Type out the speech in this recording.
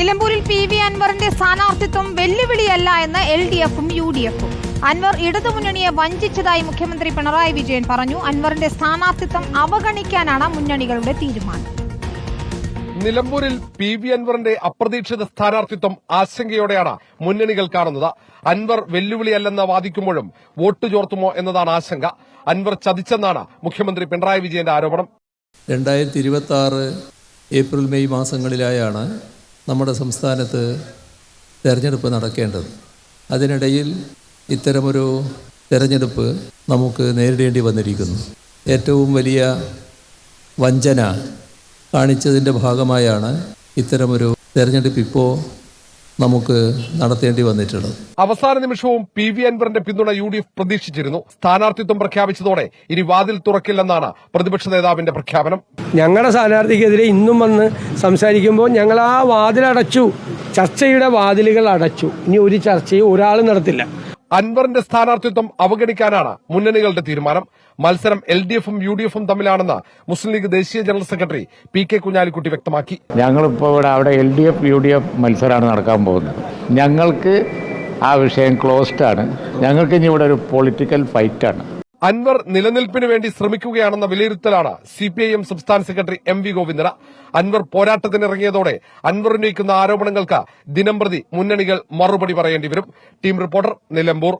നിലമ്പൂരിൽ P V അൻവറിന്റെ സ്ഥാനാർത്ഥിത്വം വെല്ലുവിളിയല്ല എന്ന് എൽ ഡി എഫും യു ഡി എഫും. അൻവർ ഇടതുമുന്നണിയെ വഞ്ചിച്ചതായി മുഖ്യമന്ത്രി പിണറായി വിജയൻ പറഞ്ഞു. അൻവറിന്റെ സ്ഥാനാർത്ഥിത്വം അവഗണിക്കാനാണ് മുന്നണികളുടെ തീരുമാനം. നിലമ്പൂരിൽ പി വി അൻവറിന്റെ അപ്രതീക്ഷിത സ്ഥാനാർത്ഥിത്വം ആശങ്കയോടെയാണ് മുന്നണികൾ കാണുന്നത്. അൻവർ വെല്ലുവിളിയല്ലെന്ന് വാദിക്കുമ്പോഴും വോട്ട് ചോർത്തുമോ എന്നതാണ് ആശങ്ക. അൻവർ ചതിച്ചെന്നാണ് മുഖ്യമന്ത്രി പിണറായി വിജയന്റെ ആരോപണം. രണ്ടായിരത്തി ഇരുപത്തി ആറ് ഏപ്രിൽ മെയ് മാസങ്ങളിലായാണ് നമ്മുടെ സംസ്ഥാനത്ത് തിരഞ്ഞെടുപ്പ് നടക്കേണ്ടത്. അതിനിടയിൽ ഇത്തരമൊരു തിരഞ്ഞെടുപ്പ് നമുക്ക് നേരിടേണ്ടി വന്നിരിക്കുന്നു. ഏറ്റവും വലിയ വഞ്ചന കാണിച്ചതിന്റെ ഭാഗമായാണ് ഇത്തരമൊരു തിരഞ്ഞെടുപ്പ് ഇപ്പോൾ നമുക്ക് നടത്തേണ്ടി വന്നിട്ടുള്ളത്. അവസാന നിമിഷവും പി വി അൻവറിന്റെ പിന്തുണ യു ഡി എഫ് പ്രതീക്ഷിച്ചിരുന്നു. സ്ഥാനാർത്ഥിത്വം പ്രഖ്യാപിച്ചതോടെ ഇനി വാതിൽ തുറക്കില്ലെന്നാണ് പ്രതിപക്ഷ നേതാവിന്റെ പ്രഖ്യാപനം. ഞങ്ങളുടെ സ്ഥാനാർത്ഥിക്കെതിരെ ഇന്നും വന്ന് സംസാരിക്കുമ്പോൾ ഞങ്ങൾ ആ വാതിലടച്ചു. ചർച്ചയുടെ വാതിലുകൾ അടച്ചു. ഇനി ഒരു ചർച്ചയും ഒരാൾ നടത്തില്ല. അൻവറിന്റെ സ്ഥാനാർത്ഥിത്വം അവഗണിക്കാനാണ് മുന്നണികളുടെ തീരുമാനം. മത്സരം എൽ ഡി എഫും യു ഡി എഫും തമ്മിലാണെന്ന് മുസ്ലിം ലീഗ് ദേശീയ general secretary P K Kunhalikutty വ്യക്തമാക്കി. ഞങ്ങളിപ്പോൾ ഇവിടെ അവിടെ L D F U D F മത്സരമാണ് നടക്കാൻ പോകുന്നത്. ഞങ്ങൾക്ക് ആ വിഷയം ക്ലോസ്ഡ് ആണ്. ഞങ്ങൾക്ക് ഇനി ഇവിടെ ഒരു പൊളിറ്റിക്കൽ ഫൈറ്റാണ് അൻവർ നിലനിൽപ്പിന് വേണ്ടി ശ്രമിക്കുകയാണെന്ന വിലയിരുത്തലാണ് സി പി ഐ എം സംസ്ഥാന സെക്രട്ടറി എം വി ഗോവിന്ദന. അൻവർ പോരാട്ടത്തിനിറങ്ങിയതോടെ അൻവർ ഉന്നയിക്കുന്ന ആരോപണങ്ങൾക്ക് ദിനംപ്രതി മുന്നണികൾ മറുപടി പറയേണ്ടി വരും. Team reporter Nilambur.